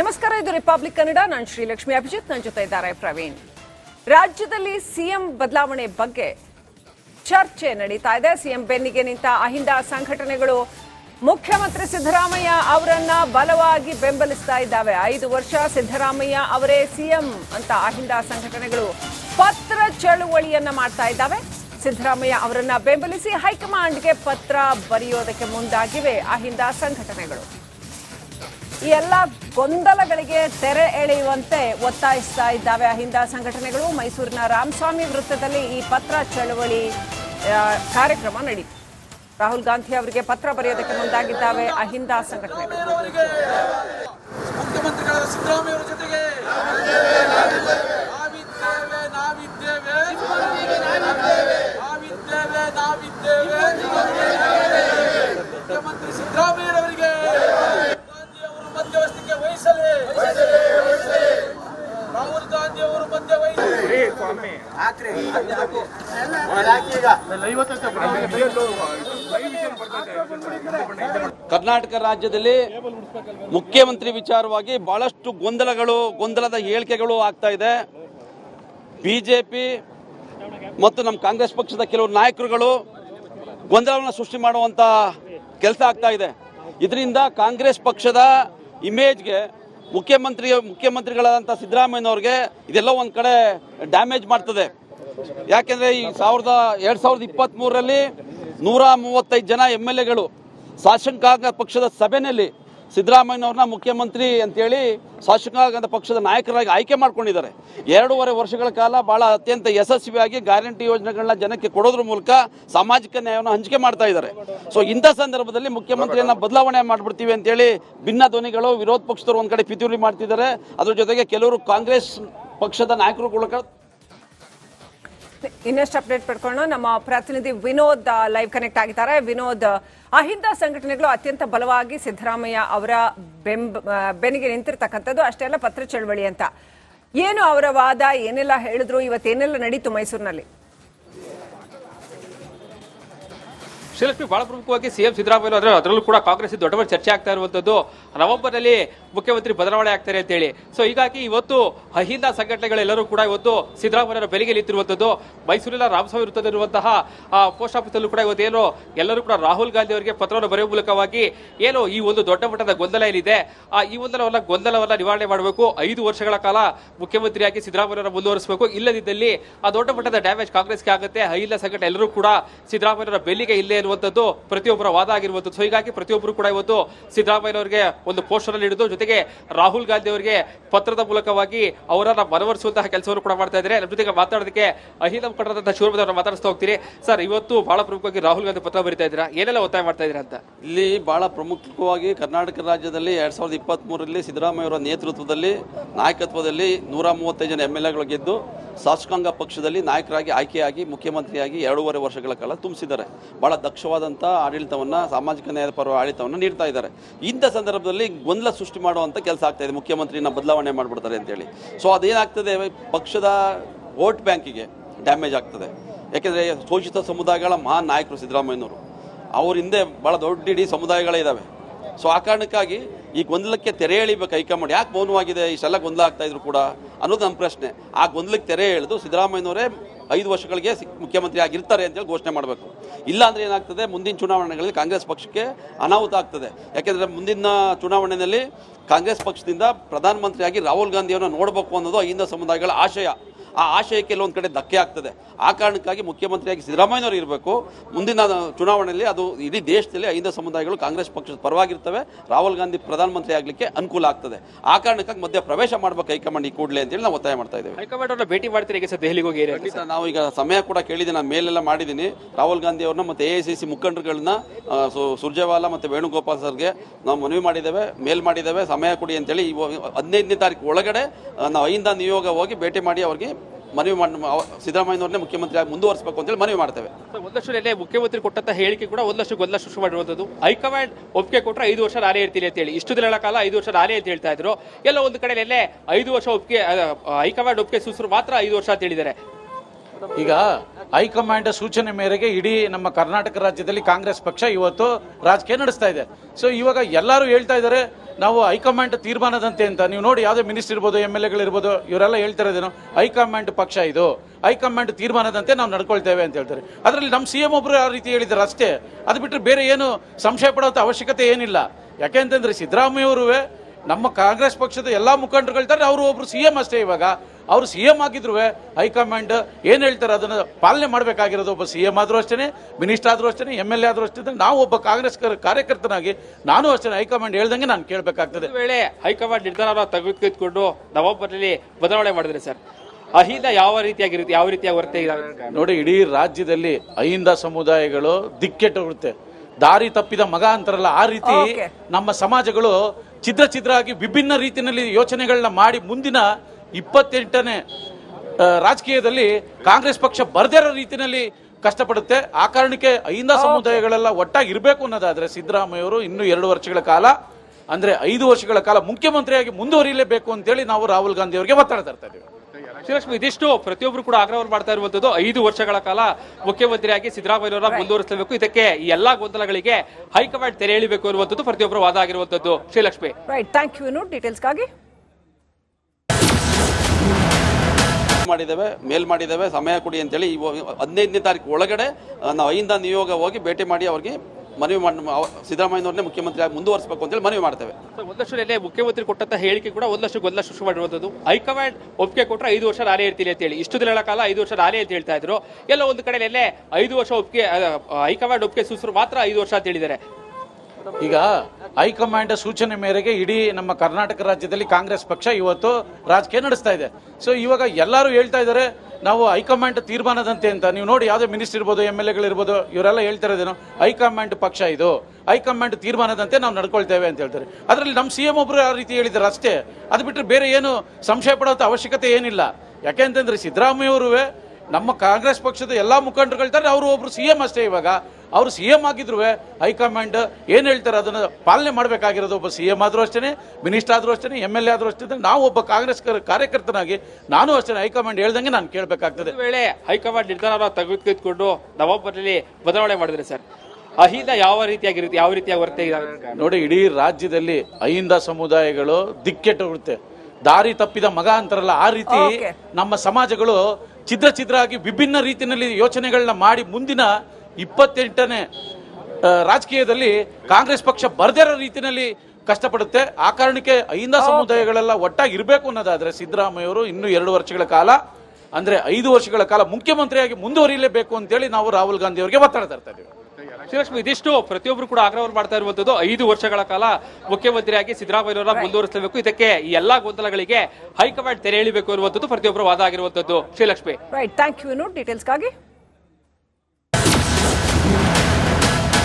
ನಮಸ್ಕಾರ, ಇದು ರಿಪಬ್ಲಿಕ್ ಕನ್ನಡ ನಾನು ಶ್ರೀಲಕ್ಷ್ಮಿ ಅಭಿಜಿತ್ ನನ್ನ ಜೊತೆ ಇದ್ದಾರೆ ಪ್ರವೀಣ್. ರಾಜ್ಯದಲ್ಲಿ ಸಿಎಂ ಬದಲಾವಣೆ ಬಗ್ಗೆ ಚರ್ಚೆ ನಡೀತಾ ಇದೆ. ಸಿಎಂ ಬೆನ್ನಿಗೆ ನಿಂತ ಅಹಿಂದ ಸಂಘಟನೆಗಳು ಮುಖ್ಯಮಂತ್ರಿ ಸಿದ್ದರಾಮಯ್ಯ ಅವರನ್ನ ಬಲವಾಗಿ ಬೆಂಬಲಿಸ್ತಾ ಇದ್ದಾವೆ. ಐದು ವರ್ಷ ಸಿದ್ದರಾಮಯ್ಯ ಅವರೇ ಸಿಎಂ ಅಂತ ಅಹಿಂದ ಸಂಘಟನೆಗಳು ಪತ್ರ ಚಳುವಳಿಯನ್ನ ಮಾಡ್ತಾ ಇದ್ದಾವೆ. ಸಿದ್ದರಾಮಯ್ಯ ಅವರನ್ನ ಬೆಂಬಲಿಸಿ ಹೈಕಮಾಂಡ್ಗೆ ಪತ್ರ ಬರೆಯೋದಕ್ಕೆ ಮುಂದಾಗಿವೆ ಅಹಿಂದ ಸಂಘಟನೆಗಳು. ಈ ಎಲ್ಲ ಗೊಂದಲಗಳಿಗೆ ತೆರೆ ಎಳೆಯುವಂತೆ ಒತ್ತಾಯಿಸ್ತಾ ಇದ್ದಾವೆ ಅಹಿಂದ ಸಂಘಟನೆಗಳು. ಮೈಸೂರಿನ ರಾಮಸ್ವಾಮಿ ವೃತ್ತದಲ್ಲಿ ಈ ಪತ್ರ ಚಳವಳಿ ಕಾರ್ಯಕ್ರಮ ನಡೆಯಿತು ರಾಹುಲ್ ಗಾಂಧಿ ಅವರಿಗೆ ಪತ್ರ ಬರೆಯೋದಕ್ಕೆ ಮುಂದಾಗಿದ್ದಾವೆ ಅಹಿಂದ ಸಂಘಟನೆಗಳು ಅವರಿಗೆ ಮುಖ್ಯಮಂತ್ರಿಗಳಾದ ಸಿದ್ದರಾಮಯ್ಯ ಅವರ ಜೊತೆಗೆ ನಾವಿದ್ದೇವೆ ನಾವಿದ್ದೇವೆ ನಾವಿದ್ದೇವೆ ನಾವಿದ್ದೇವೆ ಮುಖ್ಯಮಂತ್ರಿ ಸಿದ್ದರಾಮಯ್ಯರವರಿಗೆ ಗಾಂಧಿ ಅವರು ಮಧ್ಯವಸ್ಥಿಕೆ ವಹಿಸಲಿ ರಾಹುಲ್ ಗಾಂಧಿ ಅವರು ಮಧ್ಯ ವಹಿಸಲಿ ಕರ್ನಾಟಕ ರಾಜ್ಯದಲ್ಲಿ ಮುಖ್ಯಮಂತ್ರಿ ವಿಚಾರವಾಗಿ ಬಹಳಷ್ಟು ಗೊಂದಲಗಳು, ಗೊಂದಲದ ಹೇಳಿಕೆಗಳು ಆಗ್ತಾ ಇದೆ. ಬಿಜೆಪಿ ಮತ್ತು ನಮ್ಮ ಕಾಂಗ್ರೆಸ್ ಪಕ್ಷದ ಕೆಲವು ನಾಯಕರುಗಳು ಗೊಂದಲವನ್ನು ಸೃಷ್ಟಿ ಮಾಡುವಂತ ಕೆಲಸ ಆಗ್ತಾ ಇದೆ. ಇದರಿಂದ ಕಾಂಗ್ರೆಸ್ ಪಕ್ಷದ ಇಮೇಜ್ಗೆ ಮುಖ್ಯಮಂತ್ರಿ ಮುಖ್ಯಮಂತ್ರಿಗಳಾದಂಥ ಸಿದ್ದರಾಮಯ್ಯನವ್ರಿಗೆ ಇದೆಲ್ಲ ಒಂದು ಕಡೆ ಡ್ಯಾಮೇಜ್ ಮಾಡ್ತದೆ. ಯಾಕೆಂದರೆ ಈ ಸಾವಿರದ ಎರಡು ಸಾವಿರದ ಇಪ್ಪತ್ತ್ಮೂರರಲ್ಲಿ ನೂರ ಮೂವತ್ತೈದು ಜನ ಎಂ ಎಲ್ ಎಗಳು ಶಾಸಕಾಂಗ ಪಕ್ಷದ ಸಭೆಯಲ್ಲಿ ಸಿದ್ದರಾಮಯ್ಯನವ್ರನ್ನ ಮುಖ್ಯಮಂತ್ರಿ ಅಂತೇಳಿ ಶಾಸಕಾಂಗ ಪಕ್ಷದ ನಾಯಕರಾಗಿ ಆಯ್ಕೆ ಮಾಡ್ಕೊಂಡಿದ್ದಾರೆ. ಎರಡೂವರೆ ವರ್ಷಗಳ ಕಾಲ ಬಹಳ ಅತ್ಯಂತ ಯಶಸ್ವಿಯಾಗಿ ಗ್ಯಾರಂಟಿ ಯೋಜನೆಗಳನ್ನ ಜನಕ್ಕೆ ಕೊಡೋದ್ರ ಮೂಲಕ ಸಾಮಾಜಿಕ ನ್ಯಾಯವನ್ನು ಹಂಚಿಕೆ ಮಾಡ್ತಾ ಇದ್ದಾರೆ. ಸೊ ಇಂಥ ಸಂದರ್ಭದಲ್ಲಿ ಮುಖ್ಯಮಂತ್ರಿಯನ್ನ ಬದಲಾವಣೆ ಮಾಡ್ಬಿಡ್ತೀವಿ ಅಂತೇಳಿ ಭಿನ್ನ ಧ್ವನಿಗಳು ವಿರೋಧ ಪಕ್ಷದವರು ಒಂದ್ ಕಡೆ ಪಿತೂರಿ ಮಾಡ್ತಿದ್ದಾರೆ. ಅದ್ರ ಜೊತೆಗೆ ಕೆಲವರು ಕಾಂಗ್ರೆಸ್ ಪಕ್ಷದ ನಾಯಕರು ಕೂಡ ಇನ್ನಷ್ಟು ಅಪ್ಡೇಟ್ ಪಡ್ಕೊಳ್ಳೋಣ. ನಮ್ಮ ಪ್ರತಿನಿಧಿ ವಿನೋದ್ ಲೈವ್ ಕನೆಕ್ಟ್ ಆಗಿದ್ದಾರೆ. ವಿನೋದ್ ಅಹಿಂದ ಸಂಘಟನೆಗಳು ಅತ್ಯಂತ ಬಲವಾಗಿ ಸಿದ್ದರಾಮಯ್ಯ ಅವರ ಬೆಂಬ ಬೆನಿಗೆ ಬೆನ್ನಿಗೆ ನಿಂತಿರ್ತಕ್ಕಂಥದ್ದು. ಅಷ್ಟೆಲ್ಲ ಪತ್ರ ಚಳವಳಿ ಅಂತ. ಏನು ಅವರ ವಾದ? ಏನೆಲ್ಲ ಹೇಳಿದ್ರು? ಇವತ್ತೇನೆಲ್ಲ ನಡೀತು ಮೈಸೂರಿನಲ್ಲಿ? ಶ್ರೀಲಕ್ಷ್ಮಿ ಬಹಳ ಪ್ರಮುಖವಾಗಿ ಸಿಎಂ ಸಿದ್ದರಾಮಯ್ಯ ಅದರ ಅದರಲ್ಲೂ ಕೂಡ ಕಾಂಗ್ರೆಸ್ ದೊಡ್ಡವರು ಚರ್ಚೆ ಆಗ್ತಾ ಇರುವಂತದ್ದು. ನವೆಂಬರ್ನಲ್ಲಿ ಮುಖ್ಯಮಂತ್ರಿ ಬದಲಾವಣೆ ಆಗ್ತಾರೆ ಅಂತೇಳಿ. ಸೊ ಹೀಗಾಗಿ ಇವತ್ತು ಅಹಿಂದ ಸಂಘಟನೆಗಳೆಲ್ಲರೂ ಕೂಡ ಇವತ್ತು ಸಿದ್ದರಾಮಯ್ಯರ ಬೆಲೆಗೆ ನಿಂತಿರುವಂಥದ್ದು ಮೈಸೂರಿನ ರಾಮಸ್ವಾಮಿ ವೃತ್ತದಲ್ಲಿರುವಂತಹ ಪೋಸ್ಟ್ ಆಫೀಸಲ್ಲೂ ಕೂಡ ಕೂಡ ಇವತ್ತೇನು ಎಲ್ಲರೂ ಕೂಡ ರಾಹುಲ್ ಗಾಂಧಿ ಅವರಿಗೆ ಪತ್ರವನ್ನು ಬರೆಯುವ ಮೂಲಕವಾಗಿ ಏನು ಈ ಒಂದು ದೊಡ್ಡ ಮಟ್ಟದ ಗೊಂದಲ ಏನಿದೆ, ಆ, ಈ ಒಂದರವನ್ನ ಗೊಂದಲವನ್ನ ನಿವಾರಣೆ ಮಾಡಬೇಕು. ಐದು ವರ್ಷಗಳ ಕಾಲ ಮುಖ್ಯಮಂತ್ರಿಯಾಗಿ ಸಿದ್ದರಾಮಯ್ಯರ ಮುಂದುವರಿಸಬೇಕು. ಇಲ್ಲದಿದ್ದಲ್ಲಿ ಆ ದೊಡ್ಡ ಮಟ್ಟದ ಡ್ಯಾಮೇಜ್ ಕಾಂಗ್ರೆಸ್ಗೆ ಆಗುತ್ತೆ. ಅಹಿಂದ ಸಂಘಟನೆ ಎಲ್ಲರೂ ಕೂಡ ಸಿದ್ದರಾಮಯ್ಯರ ಬೆಲ್ಲಿಗೆ ಇಲ್ಲೇ ಅನ್ನುವಂಥದ್ದು ಪ್ರತಿಯೊಬ್ಬರ ವಾದ ಆಗಿರುವಂತದ್ದು. ಸೊ ಹೀಗಾಗಿ ಪ್ರತಿಯೊಬ್ಬರು ಕೂಡ ಇವತ್ತು ಸಿದ್ದರಾಮಯ್ಯನವರಿಗೆ ಒಂದು ಪೋಸ್ಟರ್ ಅಲ್ಲಿ ಹಿಡಿದು, ಜೊತೆಗೆ ರಾಹುಲ್ ಗಾಂಧಿ ಅವರಿಗೆ ಪತ್ರದ ಮೂಲಕವಾಗಿ ಅವರನ್ನ ಮನವರಿಸುವಂತಹ ಕೆಲಸವನ್ನು ಕೂಡ ಮಾಡ್ತಾ ಇದ್ದಾರೆ. ನಮ್ಮ ಜೊತೆಗೆ ಮಾತಾಡೋದಕ್ಕೆ ಅಹಿಂದ ಮುಖಂಡರಾದಂತಹ ಶಿವರಮದವರ ಮಾತಾಡಿಸ್ತಾ ಹೋಗ್ತೀರಿ. ಸರ್, ಇವತ್ತು ಬಹಳ ಪ್ರಮುಖವಾಗಿ ರಾಹುಲ್ ಗಾಂಧಿ ಪತ್ರ ಬರಿತಾ ಇದ್ದೀರಾ? ಏನೆಲ್ಲ ಒತ್ತಾಯ ಮಾಡ್ತಾ ಇದ್ದೀರಾ ಅಂತ? ಇಲ್ಲಿ ಬಹಳ ಪ್ರಮುಖವಾಗಿ ಕರ್ನಾಟಕ ರಾಜ್ಯದಲ್ಲಿ ಎರಡ್ ಸಾವಿರದ ಇಪ್ಪತ್ತ್ ಮೂರರಲ್ಲಿ ಸಿದ್ದರಾಮಯ್ಯ ಅವರ ನೇತೃತ್ವದಲ್ಲಿ, ನಾಯಕತ್ವದಲ್ಲಿ ನೂರ ಮೂವತ್ತೈದು ಜನ ಎಂ ಎಲ್ ಎಗಳು ಗೆದ್ದು ಶಾಸಕಾಂಗ ಪಕ್ಷದಲ್ಲಿ ನಾಯಕರಾಗಿ ಆಯ್ಕೆಯಾಗಿ ಮುಖ್ಯಮಂತ್ರಿಯಾಗಿ ಎರಡೂವರೆ ವರ್ಷಗಳ ಕಾಲ ತುಂಬಿಸಿದ್ದಾರೆ. ಬಹಳ ದಕ್ಷವಾದಂಥ ಆಡಳಿತವನ್ನು, ಸಾಮಾಜಿಕ ನ್ಯಾಯದ ಪರ ಆಡಳಿತವನ್ನು ನೀಡ್ತಾ ಇದ್ದಾರೆ. ಇಂಥ ಸಂದರ್ಭದಲ್ಲಿ ಗೊಂದಲ ಸೃಷ್ಟಿ ಮಾಡುವಂಥ ಕೆಲಸ ಆಗ್ತಾ ಇದೆ. ಮುಖ್ಯಮಂತ್ರಿನ ಬದಲಾವಣೆ ಮಾಡಿಬಿಡ್ತಾರೆ ಅಂತೇಳಿ ಸೊ ಅದೇನಾಗ್ತದೆ? ಪಕ್ಷದ ವೋಟ್ ಬ್ಯಾಂಕಿಗೆ ಡ್ಯಾಮೇಜ್ ಆಗ್ತದೆ. ಯಾಕೆಂದರೆ ಶೋಷಿತ ಸಮುದಾಯಗಳ ಮಹಾನ್ ನಾಯಕರು ಸಿದ್ದರಾಮಯ್ಯನವರು. ಅವ್ರ ಹಿಂದೆ ಭಾಳ ದೊಡ್ಡ ಇಡೀ ಸಮುದಾಯಗಳೇ ಇದ್ದಾವೆ ಸೊ ಆ ಕಾರಣಕ್ಕಾಗಿ ಈ ಗೊಂದಲಕ್ಕೆ ತೆರೆ ಎಳಿಬೇಕು ಹೈಕಮಾಂಡ್. ಯಾಕೆ ಮೌನವಾಗಿದೆ? ಇಷ್ಟೆಲ್ಲ ಗೊಂದಲ ಆಗ್ತಾ ಇದ್ರು ಕೂಡ ಅನ್ನೋದು ನಮ್ಮ ಪ್ರಶ್ನೆ. ಆ ಗೊಂದಲಕ್ಕೆ ತೆರೆ ಎಳೆದು ಸಿದ್ದರಾಮಯ್ಯನವರೇ ಐದು ವರ್ಷಗಳಿಗೆ ಮುಖ್ಯಮಂತ್ರಿ ಆಗಿರ್ತಾರೆ ಅಂತೇಳಿ ಘೋಷಣೆ ಮಾಡಬೇಕು. ಇಲ್ಲ ಅಂದ್ರೆ ಏನಾಗ್ತದೆ? ಮುಂದಿನ ಚುನಾವಣೆಗಳಲ್ಲಿ ಕಾಂಗ್ರೆಸ್ ಪಕ್ಷಕ್ಕೆ ಅನಾಹುತ ಆಗ್ತದೆ. ಯಾಕೆಂದ್ರೆ ಮುಂದಿನ ಚುನಾವಣೆಯಲ್ಲಿ ಕಾಂಗ್ರೆಸ್ ಪಕ್ಷದಿಂದ ಪ್ರಧಾನಮಂತ್ರಿಯಾಗಿ ರಾಹುಲ್ ಗಾಂಧಿಯವರನ್ನ ನೋಡಬೇಕು ಅನ್ನೋದು ಅಹಿಂದ ಸಮುದಾಯಗಳ ಆಶಯ. ಆ ಆಶಯಕ್ಕೆ ಕೆಲವೊಂದು ಕಡೆ ಧಕ್ಕೆ ಆಗ್ತದೆ. ಆ ಕಾರಣಕ್ಕಾಗಿ ಮುಖ್ಯಮಂತ್ರಿಯಾಗಿ ಸಿದ್ದರಾಮಯ್ಯನವರು ಇರಬೇಕು. ಮುಂದಿನ ಚುನಾವಣೆಯಲ್ಲಿ ಅದು ಇಡೀ ದೇಶದಲ್ಲಿ ಐದು ಸಮುದಾಯಗಳು ಕಾಂಗ್ರೆಸ್ ಪಕ್ಷದ ಪರವಾಗಿರ್ತವೆ. ರಾಹುಲ್ ಗಾಂಧಿ ಪ್ರಧಾನಮಂತ್ರಿ ಆಗಲಿಕ್ಕೆ ಅನುಕೂಲ ಆಗ್ತದೆ. ಆ ಕಾರಣಕ್ಕಾಗಿ ಮಧ್ಯ ಪ್ರವೇಶ ಮಾಡಬೇಕು ಹೈಕಮಾಂಡ್ ಈ ಕೂಡಲೇ ಅಂತೇಳಿ ನಾವು ಒತ್ತಾಯ ಮಾಡ್ತಾ ಇದ್ದೇವೆ. ಹೈಕಮಾಂಡ್ ಅವ್ರನ್ನ ಭೇಟಿ ಮಾಡ್ತೀರಿ ಈಗ ಸರ್ ದೆಹಲಿಗೆ ಹೋಗಿ ಖಂಡಿತ ನಾವು ಈಗ ಸಮಯ ಕೂಡ ಕೇಳಿದ್ದೀನಿ ನಾನು ಮೇಲೆಲ್ಲ ಮಾಡಿದ್ದೀನಿ. ರಾಹುಲ್ ಗಾಂಧಿ ಅವ್ರನ್ನ ಮತ್ತೆ ಎ ಐ ಸಿ ಸಿ ಮುಖಂಡರುಗಳನ್ನ ಸುರ್ಜೇವಾಲಾ ಮತ್ತು ವೇಣುಗೋಪಾಲ್ ಸರ್ಗೆ ನಾವು ಮನವಿ ಮಾಡಿದ್ದೇವೆ ಮೇಲ್ ಮಾಡಿದ್ದೇವೆ. ಸಮಯ ಕೊಡಿ ಅಂತೇಳಿ ಹದಿನೈದನೇ ತಾರೀಕು ಒಳಗಡೆ ನಾವು ಐಂದ ನಿಯೋಗ ಹೋಗಿ ಭೇಟಿ ಮಾಡಿ ಅವ್ರಿಗೆ ಮನವಿ ಮಾಡಿ ಸಿದ್ದರಾಮಯ್ಯವ್ರನ್ನೇ ಮುಖ್ಯಮಂತ್ರಿಯಾಗಿ ಮುಂದುವರಿಸಬೇಕು ಅಂತೇಳಿ ಮನವಿ ಮಾಡ್ತೇವೆ. ಒಂದಷ್ಟು ಮುಖ್ಯಮಂತ್ರಿ ಕೊಟ್ಟಂತ ಹೇಳಿಕೆ ಕೂಡ ಒಂದಷ್ಟು ಗೊಂದಲಷ್ಟು ಶುರು ಮಾಡಿರುವಂಥದ್ದು ಹೈಕಮಾಂಡ್ ಒಪ್ಪಿಗೆ ಕೊಟ್ಟರೆ ಐದು ವರ್ಷ ರಾಲೆ ಇರ್ತೀರಿ ಅಂತ ಹೇಳಿ ಇಷ್ಟು ದಿನಗಳ ಕಾಲ ಐದು ವರ್ಷ ರಾಲೆ ಅಂತ ಹೇಳ್ತಾ ಇದ್ರು. ಎಲ್ಲ ಒಂದು ಕಡೆ ನೆಲೆ ಐದು ವರ್ಷ ಒಪ್ಪಿಗೆ ಹೈಕಮಾಂಡ್ ಒಪ್ಪಿಗೆ ಸೂಸರು ಮಾತ್ರ ಐದು ವರ್ಷ ಅಂತ ಹೇಳಿದ್ದಾರೆ. ಈಗ ಹೈಕಮಾಂಡ್ ಸೂಚನೆ ಮೇರೆಗೆ ಇಡೀ ನಮ್ಮ ಕರ್ನಾಟಕ ರಾಜ್ಯದಲ್ಲಿ ಕಾಂಗ್ರೆಸ್ ಪಕ್ಷ ಇವತ್ತು ರಾಜಕೀಯ ನಡೆಸ್ತಾ ಇದೆ. ಸೊ ಇವಾಗ ಎಲ್ಲರೂ ಹೇಳ್ತಾ ಇದ್ದಾರೆ, ನಾವು ಹೈಕಮಾಂಡ್ ತೀರ್ಮಾನದಂತೆ ಅಂತ. ನೀವು ನೋಡಿ ಯಾವುದೇ ಮಿನಿಸ್ಟರ್ ಇರ್ಬೋದು ಎಂ ಎಲ್ ಎಗಳಿರ್ಬೋದು ಇವರೆಲ್ಲ ಹೇಳ್ತಾ ಇದೇನು ಹೈಕಮಾಂಡ್ ಪಕ್ಷ ಇದು. ಹೈಕಮಾಂಡ್ ತೀರ್ಮಾನದಂತೆ ನಾವು ನಡ್ಕೊಳ್ತೇವೆ ಅಂತ ಹೇಳ್ತಾರೆ. ಅದರಲ್ಲಿ ನಮ್ಮ ಸಿ ಎಂ ಒಬ್ರು ಆ ರೀತಿ ಹೇಳಿದ್ದಾರೆ ಅಷ್ಟೇ. ಅದು ಬಿಟ್ಟರೆ ಬೇರೆ ಏನು ಸಂಶಯ ಪಡುವಂಥ ಅವಶ್ಯಕತೆ ಏನಿಲ್ಲ. ಯಾಕೆ ಅಂತಂದರೆ ಸಿದ್ದರಾಮಯ್ಯ ನಮ್ಮ ಕಾಂಗ್ರೆಸ್ ಪಕ್ಷದ ಎಲ್ಲ ಮುಖಂಡರುಗಳಿದ್ದಾರೆ ಅವರು ಒಬ್ರು ಸಿ ಎಂ ಅಷ್ಟೇ ಇವಾಗ. ಅವರು ಸಿ ಎಂ ಆಗಿದ್ರು ಹೈಕಮಾಂಡ್ ಏನ್ ಹೇಳ್ತಾರೆ ಅದನ್ನ ಪಾಲನೆ ಮಾಡಬೇಕಾಗಿರೋದು ಒಬ್ಬ ಸಿ ಎಂ ಆದ್ರೂ ಅಷ್ಟೇ ಮಿನಿಸ್ಟರ್ ಆದ್ರೂ ಅಷ್ಟೇ ಎಂ ಎಲ್ ಎ ಆದ್ರೂ ಅಷ್ಟೇ ನಾವು ಒಬ್ಬ ಕಾಂಗ್ರೆಸ್ ಕರ್- ಕಾರ್ಯಕರ್ತನಾಗಿ ನಾನು ಅಷ್ಟೇ ಹೈಕಮಾಂಡ್ ಹೇಳ್ದಂಗೆ ನಾನು ಕೇಳಬೇಕಾಗ್ತದೆ. ವೇಳೆ ಹೈಕಮಾಂಡ್ ನಿರ್ಧಾರ ತೆಗೆದುಕೊಂಡು ನವೆಂಬರ್ನಲ್ಲಿ ಬದಲಾವಣೆ ಮಾಡಿದ್ರೆ ಸರ್ ಅಹಿಂದ ಯಾವ ರೀತಿಯಾಗಿರುತ್ತೆ ಯಾವ ರೀತಿಯಾಗಿ ವರ್ತೆ ನೋಡಿ ಇಡೀ ರಾಜ್ಯದಲ್ಲಿ ಅಹಿಂದ ಸಮುದಾಯಗಳು ದಿಕ್ಕೆಟ್ಟುರುತ್ತೆ ದಾರಿ ತಪ್ಪಿದ ಮಗ ಅಂತಾರಲ್ಲ ಆ ರೀತಿ ನಮ್ಮ ಸಮಾಜಗಳು ಛಿದ್ರ ಛಿದ್ರ ಆಗಿ ವಿಭಿನ್ನ ರೀತಿಯಲ್ಲಿ ಯೋಚನೆಗಳನ್ನ ಮಾಡಿ ಮುಂದಿನ ಇಪ್ಪತ್ತೆಂಟನೇ ರಾಜಕೀಯದಲ್ಲಿ ಕಾಂಗ್ರೆಸ್ ಪಕ್ಷ ಬರ್ದಿರೋ ರೀತಿಯಲ್ಲಿ ಕಷ್ಟಪಡುತ್ತೆ. ಆ ಕಾರಣಕ್ಕೆ ಅಹಿಂದ ಸಮುದಾಯಗಳೆಲ್ಲ ಒಟ್ಟಾಗಿ ಇರಬೇಕು ಅನ್ನೋದಾದ್ರೆ ಸಿದ್ದರಾಮಯ್ಯವರು ಇನ್ನು ಎರಡು ವರ್ಷಗಳ ಕಾಲ ಅಂದ್ರೆ ಐದು ವರ್ಷಗಳ ಕಾಲ ಮುಖ್ಯಮಂತ್ರಿಯಾಗಿ ಮುಂದುವರಿಯಲೇಬೇಕು ಅಂತೇಳಿ ನಾವು ರಾಹುಲ್ ಗಾಂಧಿ ಅವರಿಗೆ ಒತ್ತಡ ತರ್ತಾ ಇದ್ದೀವಿ. ಶ್ರೀಲಕ್ಷ್ಮಿ ಇದಿಷ್ಟು ಪ್ರತಿಯೊಬ್ಬರು ಕೂಡ ಆಗ್ರಹವನ್ನು ಮಾಡ್ತಾ ಇರುವಂತದ್ದು. ಐದು ವರ್ಷಗಳ ಕಾಲ ಮುಖ್ಯಮಂತ್ರಿಯಾಗಿ ಸಿದ್ದರಾಮಯ್ಯವರ ಮುಂದುವರಿಸಬೇಕು. ಇದಕ್ಕೆ ಈ ಎಲ್ಲಾ ಗೊಂದಲಗಳಿಗೆ ಹೈಕಮಾಂಡ್ ತೆರೆ ಎಳಿಬೇಕು ಅನ್ನುವಂಥದ್ದು ಪ್ರತಿಯೊಬ್ಬರು ವಾದ ಆಗಿರುವಂತದ್ದು ಶ್ರೀಲಕ್ಷ್ಮಿ ರೈಟ್ ಥ್ಯಾಂಕ್ ಯು ಡೀಟೇಲ್ಸ್ಗಾಗಿ ಮಾಡಿದ್ದೇವೆ ಮೇಲ್ ಮಾಡಿದ್ದೇವೆ ಸಮಯ ಕೊಡಿ ಅಂತೇಳಿ ಹದಿನೈದನೇ ತಾರೀಕು ಒಳಗಡೆ ನಾವು ಐಂದ ನಿಯೋಗ ಹೋಗಿ ಭೇಟಿ ಮಾಡಿ ಅವ್ರಿಗೆ ಮನವಿ ಮಾಡಿ ಮುಖ್ಯಮಂತ್ರಿ ಮುಂದುವರಿಸಬೇಕು ಅಂತೇಳಿ ಮನವಿ ಮಾಡ್ತೇವೆ. ಒಂದಷ್ಟು ಮುಖ್ಯಮಂತ್ರಿ ಕೊಟ್ಟಂತ ಹೇಳಿಕೆ ಕೂಡ ಒಂದಷ್ಟು ಗೊಂದಲ ಸೃಷ್ಟಿ ಮಾಡಿರುವಂಥದ್ದು ಹೈಕಮಾಂಡ್ ಒಪ್ಪಿಗೆ ಕೊಟ್ಟರೆ ಐದು ವರ್ಷ ರಾಲಿ ಅಂತ ಹೇಳಿ. ಇಷ್ಟು ದಿನಗಳ ಕಾಲ ಐದು ವರ್ಷ ರಾಲಿ ಅಂತ ಹೇಳ್ತಾ ಇದ್ರು. ಎಲ್ಲ ಒಂದು ಕಡೆ ನೆಲೆ ಐದು ವರ್ಷ ಒಪ್ಪಿಗೆ ಹೈಕಮಾಂಡ್ ಒಪ್ಪಿಗೆ ಸೂಸರು ಮಾತ್ರ ಐದು ವರ್ಷ ಅಂತ ಹೇಳಿದ್ದಾರೆ. ಈಗ ಹೈಕಮಾಂಡ್ ಸೂಚನೆ ಮೇರೆಗೆ ಇಡೀ ನಮ್ಮ ಕರ್ನಾಟಕ ರಾಜ್ಯದಲ್ಲಿ ಕಾಂಗ್ರೆಸ್ ಪಕ್ಷ ಇವತ್ತು ರಾಜಕೀಯ ನಡೆಸ್ತಾ ಇದೆ. ಸೊ ಇವಾಗ ಎಲ್ಲರೂ ಹೇಳ್ತಾ ಇದ್ದಾರೆ, ನಾವು ಹೈಕಮಾಂಡ್ ತೀರ್ಮಾನದಂತೆ ಅಂತ. ನೀವು ನೋಡಿ ಯಾವುದೇ ಮಿನಿಸ್ಟರ್ ಇರ್ಬೋದು ಎಂ ಎಲ್ ಎಗಳಿರ್ಬೋದು ಇವರೆಲ್ಲ ಹೇಳ್ತಾ ಇರೋದೇನು? ಹೈಕಮಾಂಡ್ ಪಕ್ಷ ಇದು. ಹೈಕಮಾಂಡ್ ತೀರ್ಮಾನದಂತೆ ನಾವು ನಡ್ಕೊಳ್ತೇವೆ ಅಂತ ಹೇಳ್ತಾರೆ. ಅದರಲ್ಲಿ ನಮ್ಮ ಸಿ ಎಂ ಒಬ್ರು ಆ ರೀತಿ ಹೇಳಿದ್ದಾರೆ ಅಷ್ಟೇ. ಅದು ಬಿಟ್ಟರೆ ಬೇರೆ ಏನು ಸಂಶಯ ಪಡೋಂಥ ಅವಶ್ಯಕತೆ ಏನಿಲ್ಲ. ಯಾಕೆ ಅಂತಂದ್ರೆ ಸಿದ್ದರಾಮಯ್ಯ ನಮ್ಮ ಕಾಂಗ್ರೆಸ್ ಪಕ್ಷದ ಎಲ್ಲ ಮುಖಂಡರು ಹೇಳ್ತಾರೆ ಅವರು ಒಬ್ರು ಸಿ ಎಂ ಅಷ್ಟೇ ಇವಾಗ. ಅವರು ಸಿ ಎಂ ಆಗಿದ್ರು ಹೈಕಮಾಂಡ್ ಏನ್ ಹೇಳ್ತಾರೆ ಅದನ್ನ ಪಾಲನೆ ಮಾಡಬೇಕಾಗಿರೋದು ಒಬ್ಬ ಸಿ ಎಂ ಆದ್ರೂ ಅಷ್ಟೇ ಮಿನಿಸ್ಟರ್ ಆದ್ರೂ ಅಷ್ಟೇ ಎಂ ಎಲ್ ಎ ಆದ್ರೂ ಅಷ್ಟೇ ನಾವು ಒಬ್ಬ ಕಾಂಗ್ರೆಸ್ ಕರ್- ಕಾರ್ಯಕರ್ತನಾಗಿ ನಾನು ಅಷ್ಟೇ ಹೈಕಮಾಂಡ್ ಹೇಳ್ದಂಗೆ ನಾನು ಕೇಳಬೇಕಾಗ್ತದೆ. ವೇಳೆ ಹೈಕಮಾಂಡ್ ನಿರ್ಧಾರ ತೆಗೆದುಕೊಂಡು ನವೆಂಬರ್ನಲ್ಲಿ ಬದಲಾವಣೆ ಮಾಡಿದ್ರೆ ಸರ್ ಅಹಿಂದ ಯಾವ ರೀತಿಯಾಗಿರುತ್ತೆ ಯಾವ ರೀತಿಯಾಗಿ ವರ್ತೆ ಇದಾವೆ ನೋಡಿ ಇಡೀ ರಾಜ್ಯದಲ್ಲಿ ಅಹಿಂದ ಸಮುದಾಯಗಳು ದಿಕ್ಕೆಟ್ಟು ದಾರಿ ತಪ್ಪಿದ ಮಗ ಅಂತಾರಲ್ಲ ಆ ರೀತಿ ನಮ್ಮ ಸಮಾಜಗಳು ಛಿದ್ರ ಛಿದ್ರ ಆಗಿ ವಿಭಿನ್ನ ರೀತಿಯಲ್ಲಿ ಯೋಚನೆಗಳನ್ನ ಮಾಡಿ ಮುಂದಿನ ಇಪ್ಪತ್ತೆಂಟನೇ ರಾಜಕೀಯದಲ್ಲಿ ಕಾಂಗ್ರೆಸ್ ಪಕ್ಷ ಬರ್ದಿರೋ ರೀತಿಯಲ್ಲಿ ಕಷ್ಟಪಡುತ್ತೆ. ಆ ಕಾರಣಕ್ಕೆ ಐಂದ ಸಮುದಾಯಗಳೆಲ್ಲ ಒಟ್ಟಾಗಿ ಇರಬೇಕು ಅನ್ನೋದಾದ್ರೆ ಸಿದ್ದರಾಮಯ್ಯವರು ಇನ್ನು ಎರಡು ವರ್ಷಗಳ ಕಾಲ ಅಂದ್ರೆ ಐದು ವರ್ಷಗಳ ಕಾಲ ಮುಖ್ಯಮಂತ್ರಿಯಾಗಿ ಮುಂದುವರಿಯಲೇಬೇಕು ಅಂತೇಳಿ ನಾವು ರಾಹುಲ್ ಗಾಂಧಿ ಅವರಿಗೆ ಒತ್ತಡ ತರ್ತಾ ಇದ್ದೀವಿ. ಶ್ರೀಲಕ್ಷ್ಮಿ ಇದಿಷ್ಟು ಪ್ರತಿಯೊಬ್ಬರು ಕೂಡ ಆಗ್ರಹವನ್ನು ಮಾಡ್ತಾ ಇರುವಂತದ್ದು ಐದು ವರ್ಷಗಳ ಕಾಲ ಮುಖ್ಯಮಂತ್ರಿಯಾಗಿ ಸಿದ್ದರಾಮಯ್ಯವರ ಮುಂದುವರಿಸಬೇಕು ಇದಕ್ಕೆ ಈ ಎಲ್ಲಾ ಗೊಂದಲಗಳಿಗೆ ಹೈಕಮಾಂಡ್ ತೆರೆ ಎಳಿಬೇಕು ಅನ್ನುವಂಥದ್ದು ಪ್ರತಿಯೊಬ್ಬರ ವಾದ ಆಗಿರುವಂತದ್ದು ಶ್ರೀಲಕ್ಷ್ಮಿ ರೈಟ್ ಥ್ಯಾಂಕ್ ಯು ಡೀಟೇಲ್ಸ್ಗಾಗಿ